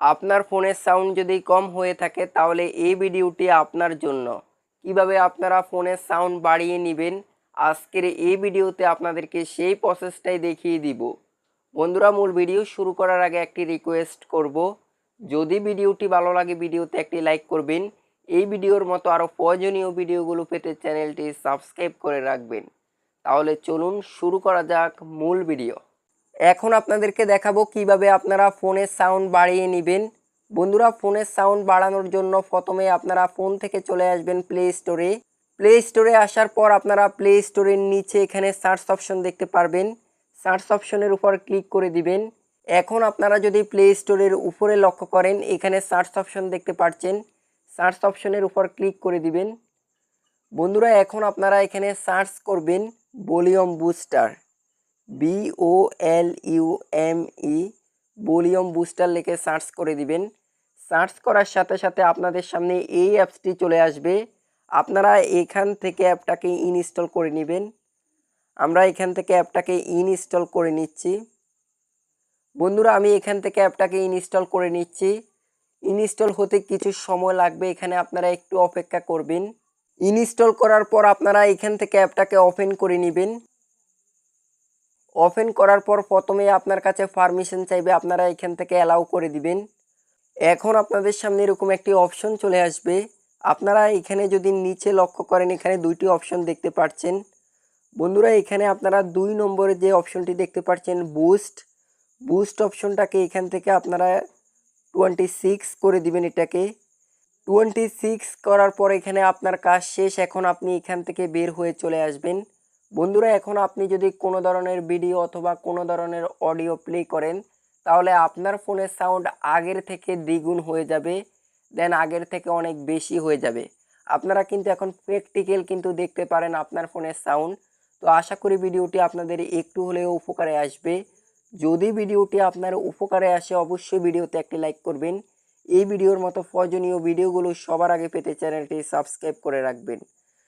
আপনার ফোনের সাউন্ড যদি কম হয়ে থাকে, তাহলে এই ভিডিওটি আপনার জন্য। কীভাবে আপনারা ফোনের সাউন্ড বাড়িয়ে নেবেন, আজকের এই ভিডিওতে আপনাদেরকে সেই প্রসেসটাই দেখিয়ে দিব। বন্ধুরা, মূল ভিডিও শুরু করার আগে একটি রিকোয়েস্ট করব। যদি ভিডিওটি ভালো লাগে, ভিডিওতে একটি লাইক করবেন। এই ভিডিওর মতো আরও প্রয়োজনীয় ভিডিওগুলো পেতে চ্যানেলটি সাবস্ক্রাইব করে রাখবেন। তাহলে চলুন শুরু করা যাক মূল ভিডিও। এখন আপনাদেরকে দেখাবো কীভাবে আপনারা ফোনের সাউন্ড বাড়িয়ে নেবেন। বন্ধুরা ফোনের সাউন্ড বাড়ানোর জন্য প্রথমে আপনারা ফোন থেকে চলে আসবেন প্লে স্টোরে প্লে স্টোরে আসার পর আপনারা প্লে স্টোরের নিচে এখানে সার্চ অপশন দেখতে পারবেন। সার্চ অপশনের উপর ক্লিক করে দিবেন। এখন আপনারা যদি প্লে স্টোরের উপরে লক্ষ্য করেন, এখানে সার্চ অপশন দেখতে পাচ্ছেন। সার্চ অপশনের উপর ক্লিক করে দিবেন। বন্ধুরা, এখন আপনারা এখানে সার্চ করবেন volume booster B O L U M E volume booster লিখে সার্চ করে দিবেন। সার্চ করার সাথে সাথে আপনাদের সামনে এই অ্যাপসটি চলে আসবে। আপনারা এখান থেকে অ্যাপটাকে ইনস্টল করে নেবেন। আমরা এখান থেকে অ্যাপটাকে ইনস্টল করে নিচ্ছি। বন্ধুরা, আমি এখান থেকে অ্যাপটাকে ইনস্টল করে নিচ্ছি। ইনস্টল হতে কিছু সময় লাগবে, এখানে আপনারা একটু অপেক্ষা করবেন। ইনস্টল করার পর আপনারা এখান থেকে অ্যাপটাকে ওপেন করে নেবেন। ওপেন করার পর প্রথমে আপনার কাছে পারমিশন চাইবে, আপনারা এখান থেকে অ্যালাউ করে দিবেন। এখন আপনাদের সামনে এরকম একটি অপশন চলে আসবে। আপনারা এখানে যদি নিচে লক্ষ্য করেন, এখানে দুইটি অপশন দেখতে পাচ্ছেন। বন্ধুরা, এখানে আপনারা দুই নম্বরে যে অপশনটি দেখতে পাচ্ছেন বুস্ট বুস্ট অপশনটাকে এখান থেকে আপনারা টোয়েন্টি সিক্স করে দিবেন এটাকে। টোয়েন্টি সিক্স করার পর এখানে আপনার কাজ শেষ। এখন আপনি এখান থেকে বের হয়ে চলে আসবেন। বন্ধুরা, এখন আপনি যদি কোনো ধরনের ভিডিও অথবা কোনো ধরনের অডিও প্লে করেন, তাহলে আপনার ফোনের সাউন্ড আগের থেকে দ্বিগুণ হয়ে যাবে, দেন আগের থেকে অনেক বেশি হয়ে যাবে। আপনারা কিন্তু এখন প্র্যাকটিক্যাল কিন্তু দেখতে পারেন আপনার ফোনের সাউন্ড। তো আশা করি ভিডিওটি আপনাদের একটু হলেও উপকারে আসবে। যদি ভিডিওটি আপনার উপকারে আসে, অবশ্যই ভিডিওতে একটি লাইক করবেন। এই ভিডিওর মতো প্রয়োজনীয় ভিডিওগুলো সবার আগে পেতে চ্যানেলটি সাবস্ক্রাইব করে রাখবেন।